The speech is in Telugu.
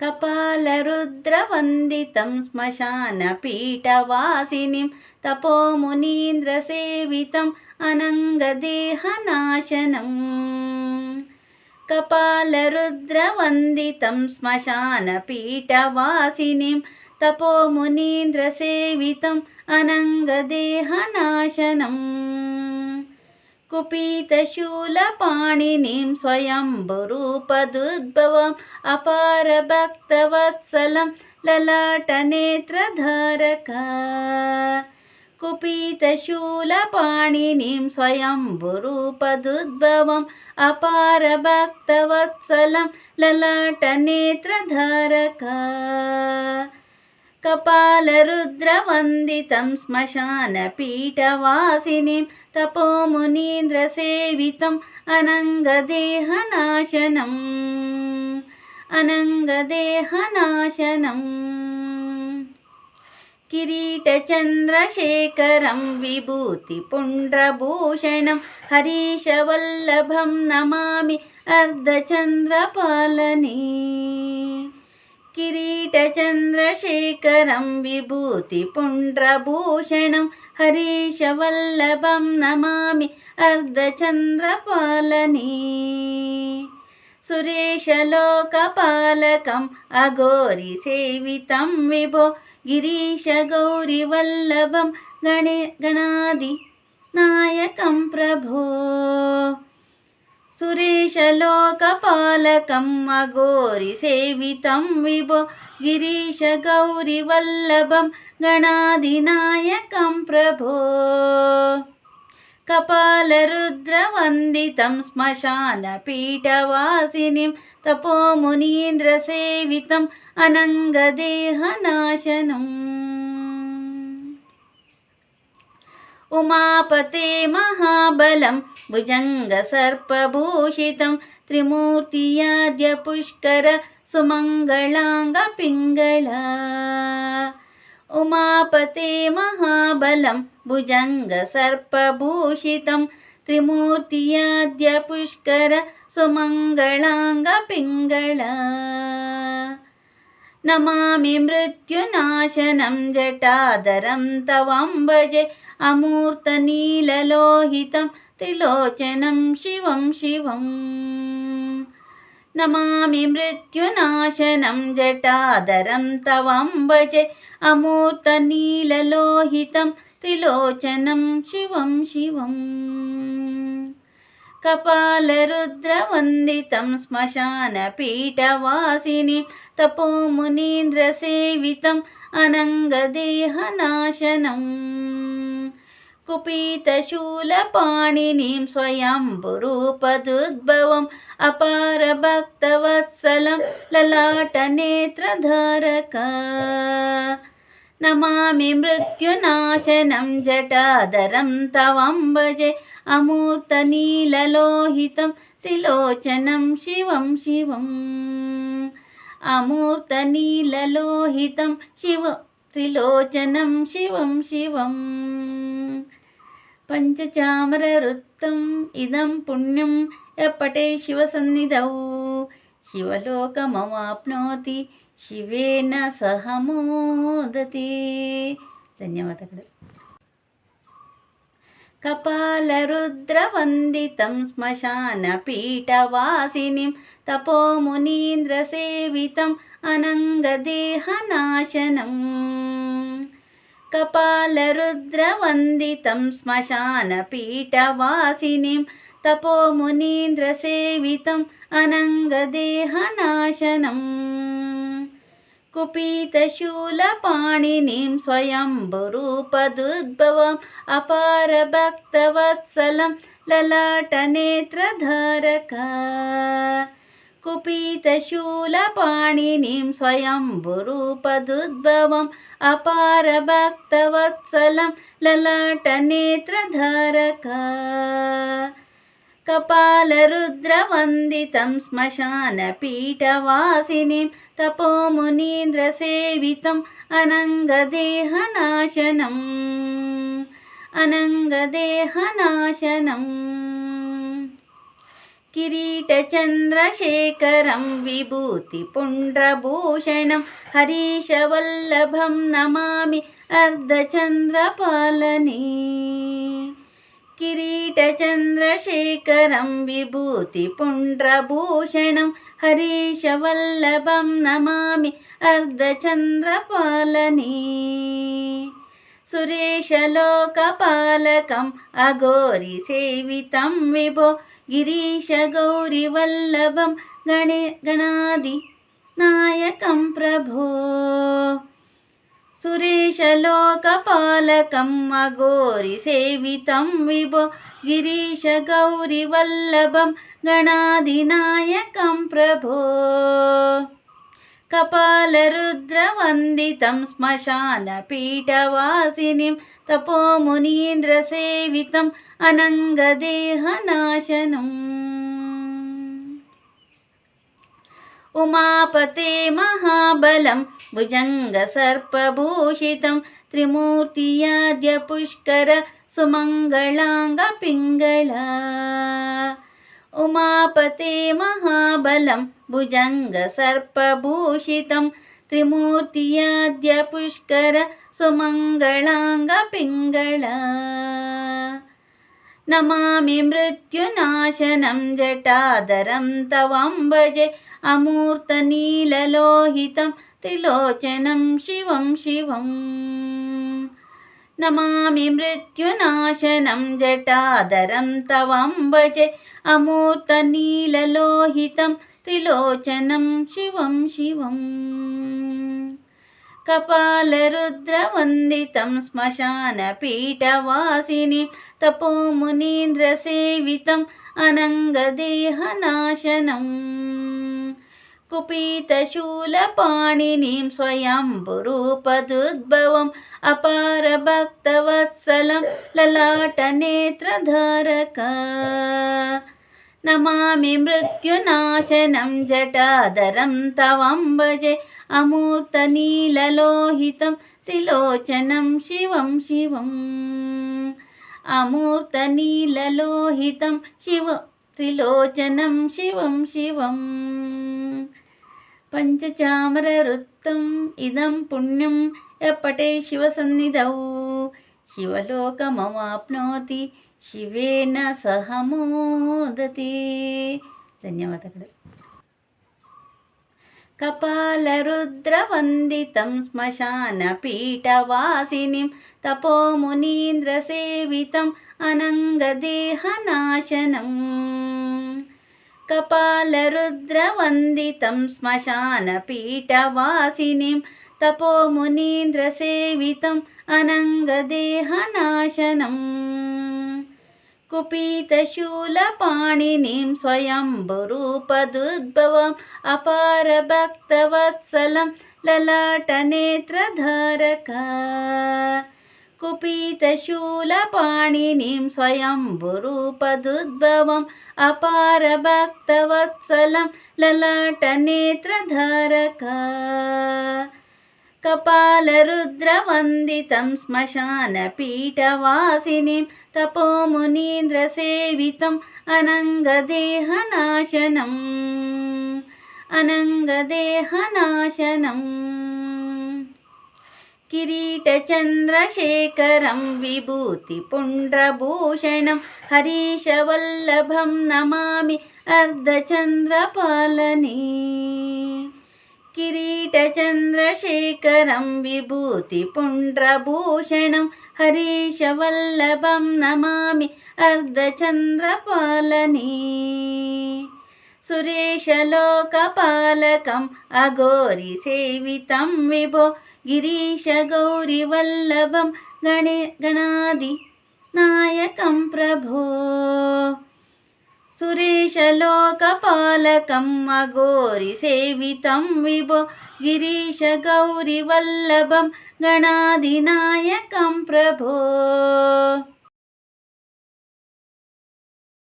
కపాలరుద్రవందితం శ్మశానపీఠవాసినిం తపోమునీంద్రసేవితం అనంగదేహనాశనం కపాలరుద్రవందితం శ్మశానపీఠవాసినిం తపోమునీంద్రసేవితం అనంగదేహనాశనం कुपितशूलपाणिनीं स्वयम्भुरूपदुद्भवम् अपारभक्तवत्सलं ललाटनेत्रधारक कुपितशूलपाणिनीं स्वयम्भुरूपदुद्भवम् अपारभक्तवत्सलं ललाटनेत्रधारक कपालरुद्रवन्दितं श्मशानपीठवासिनीं तपोमुनीन्द्रसेवितम् अनङ्गदेहनाशनम् अनङ्गदेहनाशनम् किरीटचन्द्रशेखरं विभूतिपुण्ड्रभूषणं हरीशवल्लभं नमामि अर्धचन्द्रपालने किरीटचन्द्रशेखरं विभूतिपुण्ड्रभूषणं हरीशवल्लभं नमामि अर्धचन्द्रपालने सुरेशलोकपालकम् अघोरिसेवितं विभो गिरीशगौरिवल्लभं गणे సురేశలోకపాలకమ్మ గోరి సేవితం విభో గిరీశ గౌరి వల్లభం గణాధినాయకం ప్రభో. కపాలరుద్రవందితం శ్మశానపీఠవాసినిం తపోమునీంద్రసేవితం అనంగదేహనాశనం उमापते महाबलं भुजङ्गसर्पभूषितं त्रिमूर्तियाद्य पुष्कर सुमङ्गलाङ्गपि उमापते महाबलं भुजङ्गसर्पभूषितं त्रिमूर्तियाद्य पुष्कर सुमङ्गलाङ्गपिङ्गला। नमामि मृत्युनाशनं जटादरं तवां भजे అమూర్తనీలలోహితం త్రిలోచనం శివం శివం. నమామి మృత్యునాశనం జటాధరం తవంబజే అమూర్తనీలలోహితం త్రిలోచనం శివం శివం. కపాలరుద్రవందితం శ్మశానపీఠవాసిని తపోమునీంద్రసేవితం అనంగదేహనాశనం कुपितशूलपाणिनीं स्वयम्भुरूपदुद्भवम् अपारभक्तवत्सलं ललाटनेत्रधारक नमामि मृत्युनाशनं जटादरं तवाम्बजे अमूर्तनीललोहितं त्रिलोचनं शिवं शिवम् अमूर्तनीललोहितं शिव त्रिलोचनं शिवं शिवम् పంచచామర వృత్తం ఇదం పుణ్యం ఎప్పటే శివసన్నిధౌ. శివలోకమవాప్నోతి శివేన సహమోదతి. ధన్యవాదాలు కపాలరుద్రవందితం శ్మశానపీఠవాసినిం తపోమునీంద్రసేవితం అనంగదేహనాశనం कपालरुद्रवन्दितं श्मशानपीठवासिनीं तपोमुनीन्द्रसेवितम् अनङ्गदेहनाशनम् कुपितशूलपाणिनीं स्वयम्भुरूपदुद्भवम् अपारभक्तवत्सलं ललाटनेत्रधारक कुपितशूलपाणिनीं स्वयम्भुरूपदुद्भवम् अपारभक्तवत्सलं ललाटनेत्रधारक कपालरुद्रवन्दितं श्मशानपीठवासिनीं तपोमुनीन्द्रसेवितम् अनङ्गदेहनाशनम् अनङ्गदेहनाशनम् किरीटचन्द्रशेखरं विभूतिपुण्ड्रभूषणं हरीशवल्लभं नमामि अर्धचन्द्रपालने किरीटचन्द्रशेखरं विभूतिपुण्ड्रभूषणं हरीशवल्लभं नमामि अर्धचन्द्रपालने सुरेशलोकपालकम् अघोरिसेवितं विभो గిరీశ గౌరివల్లభం గణే గణాది నాయకం ప్రభో. సురేశలోకపాలకం అఘోరి సేవితం విభో. గిరీశ గౌరివల్లభం గణాధినాయకం ప్రభో. कपालरुद्रवन्दितं श्मशानपीठवासिनीं तपोमुनीन्द्रसेवितम् अनङ्गदेहनाशनम् उमापते महाबलं भुजङ्गसर्पभूषितं ఉమాపతే మహాబలం భుజంగ సర్పభూషితం త్రిమూర్తియాద్య పుష్కర సుమంగళాంగ పింగళ. నమామి మృత్యునాశనం జటాధరం తవాంబజే అమూర్తనీలలోహితం త్రిలోచనం శివం శివం. నమామి మృత్యునాశనం జటాధరం తవాంబజే అమూర్తనీలలోహితం త్రిలోచనం శివం శివం. కపాలరుద్రవందితం శ్మశానపీఠవాసిని తపోమునీంద్రసేవితం అనంగదేహనాశనం कुपितशूलपाणिनीं स्वयम्भुरूपदुद्भवम् अपारभक्तवत्सलं ललाटनेत्रधारक नमामि मृत्युनाशनं जटाधरं तवम्बजे अमूर्तनीललोहितं त्रिलोचनं शिवं शिवम् अमूर्तनीललोहितं शिव त्रिलोचनं शिवं शिवम् పంచచామరవృత్తం ఇదం పుణ్యం ఎప్పటే శివసన్నిధౌ. శివలోకమవాప్నోతి శివేన సహ మోదతి ధన్యవాదాలు కపాలరుద్రవందితం శ్మశానపీఠవాసినిం తపోమునీంద్రసేవితం అనంగదేహనాశనం कपालरुद्रवन्दितं श्मशानपीठवासिनीं तपोमुनीन्द्रसेवितम् अनङ्गदेहनाशनम् कुपितशूलपाणिनीं स्वयम्भुरूपदुद्भवम् अपारभक्तवत्सलं ललाटनेत्रधारक कुपितशूलपाणिनीं स्वयम्भुरूपदुद्भवम् अपारभक्तवत्सलं ललाटनेत्रधारक कपालरुद्रवन्दितं श्मशानपीठवासिनीं तपोमुनीन्द्रसेवितम् अनङ्गदेहनाशनम् अनङ्गदेहनाशनम् किरीटचन्द्रशेखरं विभूतिपुण्ड्रभूषणं हरीशवल्लभं नमामि अर्धचन्द्रपालने किरीटचन्द्रशेखरं विभूतिपुण्ड्रभूषणं हरीशवल्लभं नमामि अर्धचन्द्रपालने सुरेशलोकपालकम् अघोरिसेवितं विभो गिरीशगौरिवल्लभं गणे गणादि नायकं प्रभो सुरेशलोकपालकम् अघोरिसेवितं विभो गिरीशगौरिवल्लभं गणादिनायकं प्रभो